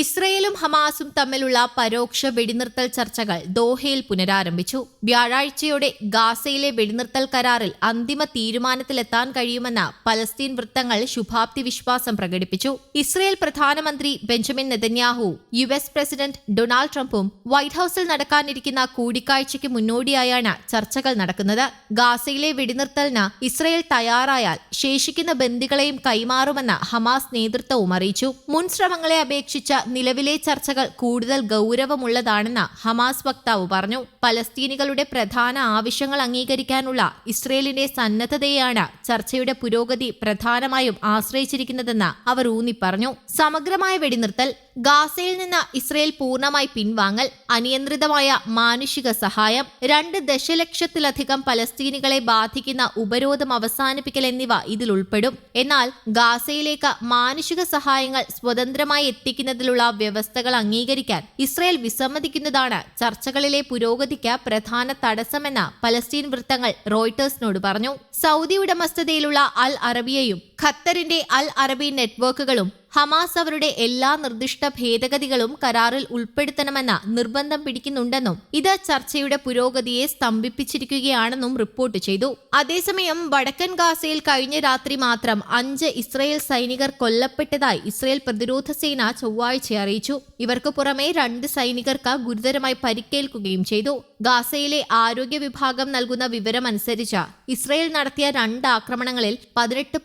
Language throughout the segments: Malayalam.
ഇസ്രയേലും ഹമാസും തമ്മിലുള്ള പരോക്ഷ വെടിനിർത്തൽ ചർച്ചകൾ ദോഹയിൽ പുനരാരംഭിച്ചു. വ്യാഴാഴ്ചയോടെ ഗാസയിലെ വെടിനിർത്തൽ കരാറിൽ അന്തിമ തീരുമാനത്തിലെത്താൻ കഴിയുമെന്ന പലസ്തീൻ വൃത്തങ്ങൾ ശുഭാപ്തി വിശ്വാസം പ്രകടിപ്പിച്ചു. ഇസ്രയേൽ പ്രധാനമന്ത്രി Benjamin Netanyahu U S president Donald ട്രംപും വൈറ്റ് ഹൌസിൽ നടക്കാനിരിക്കുന്ന കൂടിക്കാഴ്ചയ്ക്ക് മുന്നോടിയായാണ് ചർച്ചകൾ നടക്കുന്നത്. ഗാസയിലെ വെടിനിർത്തലിന് ഇസ്രയേൽ തയ്യാറായാൽ ശേഷിക്കുന്ന ബന്ദികളെയും കൈമാറുമെന്ന് ഹമാസ് നേതൃത്വവും അറിയിച്ചു. മുൻ ശ്രമങ്ങളെ അപേക്ഷിച്ച നിലവിലെ ചർച്ചകൾ കൂടുതൽ ഗൗരവമുള്ളതാണെന്ന് ഹമാസ് വക്താവ് പറഞ്ഞു. പലസ്തീനികളുടെ പ്രധാന ആവശ്യങ്ങൾ അംഗീകരിക്കാനുള്ള ഇസ്രയേലിന്റെ സന്നദ്ധതയെയാണ് ചർച്ചയുടെ പുരോഗതി പ്രധാനമായും ആശ്രയിച്ചിരിക്കുന്നതെന്ന് അവർ ഊന്നിപ്പറഞ്ഞു. സമഗ്രമായ വെടിനിർത്തൽ ഗാസയിൽ നിന്ന് ഇസ്രയേൽ പൂർണമായി പിൻവാങ്ങൽ അനിയന്ത്രിതമായ മാനുഷിക സഹായം രണ്ട് ദശലക്ഷത്തിലധികം പലസ്തീനികളെ ബാധിക്കുന്ന ഉപരോധം അവസാനിപ്പിക്കൽ എന്നിവ ഇതിൽ ഉൾപ്പെടും. എന്നാൽ ഗാസയിലേക്ക് മാനുഷിക സഹായങ്ങൾ സ്വതന്ത്രമായി എത്തിക്കുന്നതിലുള്ള വ്യവസ്ഥകൾ അംഗീകരിക്കാൻ ഇസ്രയേൽ വിസമ്മതിക്കുന്നതാണ് ചർച്ചകളിലെ പുരോഗതിക്ക് പ്രധാന തടസ്സമെന്ന് പലസ്തീൻ വൃത്തങ്ങൾ റോയിട്ടേഴ്സിനോട് പറഞ്ഞു. സൗദി ഉടമസ്ഥതയിലുള്ള അൽ അറബിയയും ഖത്തറിന്റെ അൽ അറബി നെറ്റ്വർക്കുകളും ഹമാസ് അവരുടെ എല്ലാ നിർദ്ദിഷ്ട ഭേദഗതികളും കരാറിൽ ഉൾപ്പെടുത്തണമെന്ന നിർബന്ധം പിടിക്കുന്നുണ്ടെന്നും ഇത് ചർച്ചയുടെ പുരോഗതിയെ സ്തംഭിപ്പിച്ചിരിക്കുകയാണെന്നും റിപ്പോർട്ട് ചെയ്തു. അതേസമയം വടക്കൻ ഗാസയിൽ കഴിഞ്ഞ രാത്രി മാത്രം അഞ്ച് ഇസ്രയേൽ സൈനികർ കൊല്ലപ്പെട്ടതായി ഇസ്രയേൽ പ്രതിരോധ സേന ചൊവ്വാഴ്ച അറിയിച്ചു. ഇവർക്ക് പുറമെ രണ്ട് സൈനികർക്ക് ഗുരുതരമായി പരിക്കേൽക്കുകയും ചെയ്തു. ഗാസയിലെ ആരോഗ്യ വിഭാഗം നൽകുന്ന വിവരമനുസരിച്ച് ഇസ്രയേൽ നടത്തിയ രണ്ട് ആക്രമണങ്ങളിൽ പതിനെട്ട്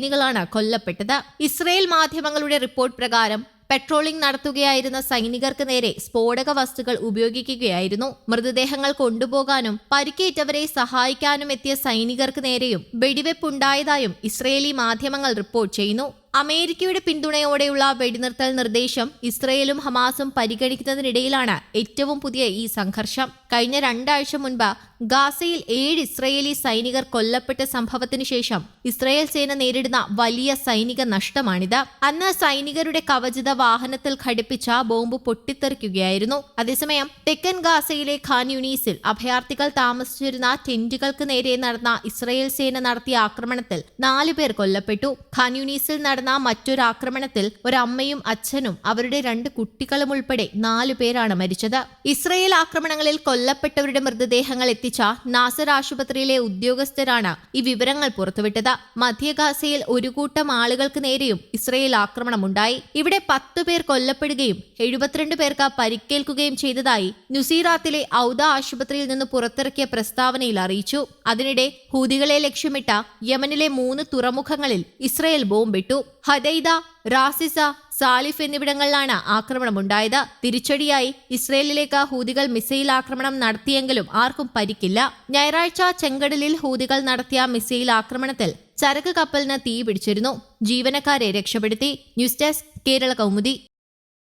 പലസ്തീനികളാണ് കൊല്ലപ്പെട്ടത്. ഇസ്രയേൽ മാധ്യമങ്ങളുടെ റിപ്പോർട്ട് പ്രകാരം പെട്രോളിംഗ് നടത്തുകയായിരുന്ന സൈനികർക്ക് നേരെ സ്ഫോടക വസ്തുക്കൾ ഉപയോഗിക്കുകയായിരുന്നു. മൃതദേഹങ്ങൾ കൊണ്ടുപോകാനും പരിക്കേറ്റവരെ സഹായിക്കാനും എത്തിയ സൈനികർക്ക് നേരെയും വെടിവെപ്പുണ്ടായതായും ഇസ്രയേലി മാധ്യമങ്ങൾ റിപ്പോർട്ട് ചെയ്യുന്നു. അമേരിക്കയുടെ പിന്തുണയോടെയുള്ള വെടിനിർത്തൽ നിർദ്ദേശം ഇസ്രയേലും ഹമാസും പരിഗണിക്കുന്നതിനിടയിലാണ് ഏറ്റവും പുതിയ ഈ സംഘർഷം. കഴിഞ്ഞ രണ്ടാഴ്ച മുൻപ് ഗാസയിൽ ഏഴ് ഇസ്രയേലി സൈനികർ കൊല്ലപ്പെട്ട സംഭവത്തിനു ശേഷം ഇസ്രയേൽ സേന നേരിടുന്ന വലിയ സൈനിക നഷ്ടമാണിത്. അന്ന് സൈനികരുടെ കവചിത വാഹനത്തിൽ ഘടിപ്പിച്ച ബോംബ് പൊട്ടിത്തെറിക്കുകയായിരുന്നു. അതേസമയം തെക്കൻ ഗാസയിലെ ഖാൻ യുനീസിൽ അഭയാർത്ഥികൾ താമസിച്ചിരുന്ന ടെന്റുകൾക്ക് നേരെ നടന്ന ഇസ്രയേൽ സേന നടത്തിയ ആക്രമണത്തിൽ നാലു പേർ കൊല്ലപ്പെട്ടു. ഖാൻ യുനീസിൽ നടന്ന മറ്റൊരു ആക്രമണത്തിൽ ഒരമ്മയും അച്ഛനും അവരുടെ രണ്ട് കുട്ടികളും ഉൾപ്പെടെ നാലു പേരാണ് മരിച്ചത്. ഇസ്രയേൽ ആക്രമണങ്ങളിൽ കൊല്ലപ്പെട്ടവരുടെ മൃതദേഹങ്ങൾ എത്തിച്ച നാസർ ആശുപത്രിയിലെ ഉദ്യോഗസ്ഥരാണ് ഈ വിവരങ്ങൾ പുറത്തുവിട്ടത്. മധ്യഗാസയിൽ ഒരു കൂട്ടം ആളുകൾക്ക് നേരെയും ഇസ്രയേൽ ആക്രമണമുണ്ടായി. ഇവിടെ പത്തു പേർ കൊല്ലപ്പെടുകയും എഴുപത്തിരണ്ട് പേർക്ക് പരിക്കേൽക്കുകയും ചെയ്തതായി നുസീറാത്തിലെ ഔദ ആശുപത്രിയിൽ നിന്ന് പുറത്തിറക്കിയ പ്രസ്താവനയിൽ അറിയിച്ചു. അതിനിടെ ഹൂതികളെ ലക്ഷ്യമിട്ട യമനിലെ മൂന്ന് തുറമുഖങ്ങളിൽ ഇസ്രയേൽ ബോംബിട്ടു. ഹദൈദ റാസിസ സാലിഫ് എന്നിവിടങ്ങളിലാണ് ആക്രമണം ആക്രമണമുണ്ടായത്. തിരിച്ചടിയായി ഇസ്രയേലിലേക്ക് ഹൂതികൾ മിസൈൽ ആക്രമണം നടത്തിയെങ്കിലും ആർക്കും പരിക്കില്ല. ഞായറാഴ്ച ചെങ്കടലിൽ ഹൂതികൾ നടത്തിയ മിസൈൽ ആക്രമണത്തിൽ ചരക്ക് കപ്പലിന് തീ പിടിച്ചിരുന്നു ജീവനക്കാരെ രക്ഷപ്പെടുത്തി. News desk Kerala Kaumudi.